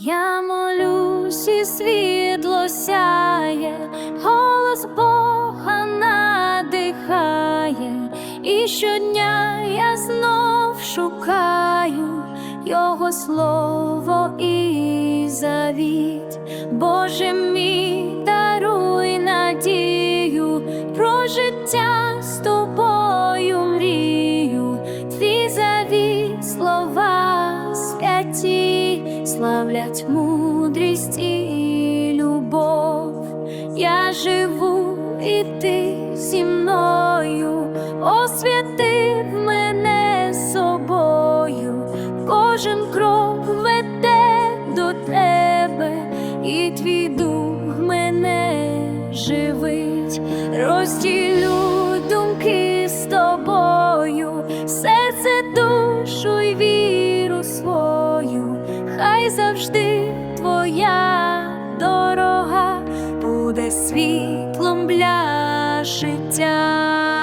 Я молюсь, і світло сяє, голос Бога надихає, і щодня я знов шукаю Слово і завіт. Боже мій, даруй надію про життя з тобою мрію, твій завіт слова святі, славлять мудрість і любов. Я живу, і ти кожен крок веде до тебе, і твій дух мене живить, розділю думки з тобою, серце, душу й віру свою, хай завжди твоя дорога буде світлом для життя.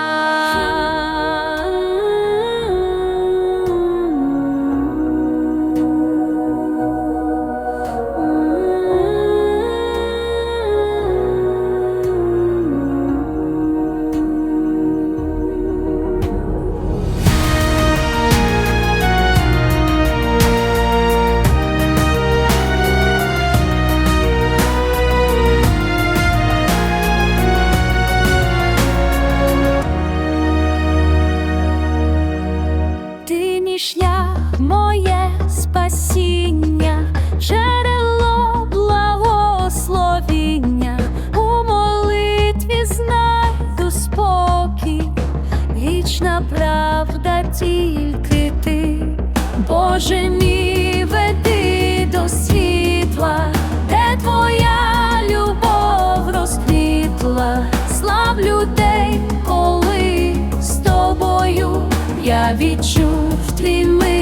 Тільки ти, Боже мій веди до світла, де твоя любов розквітла, слав людей, коли з тобою я відчув твій мир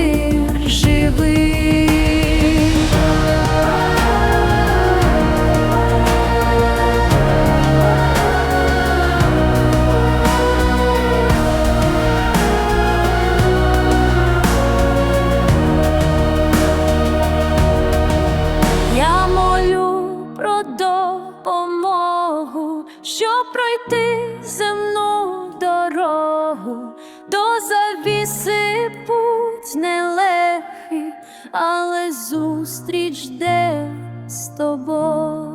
завіси путь нелегкий, але зустріч де з тобою.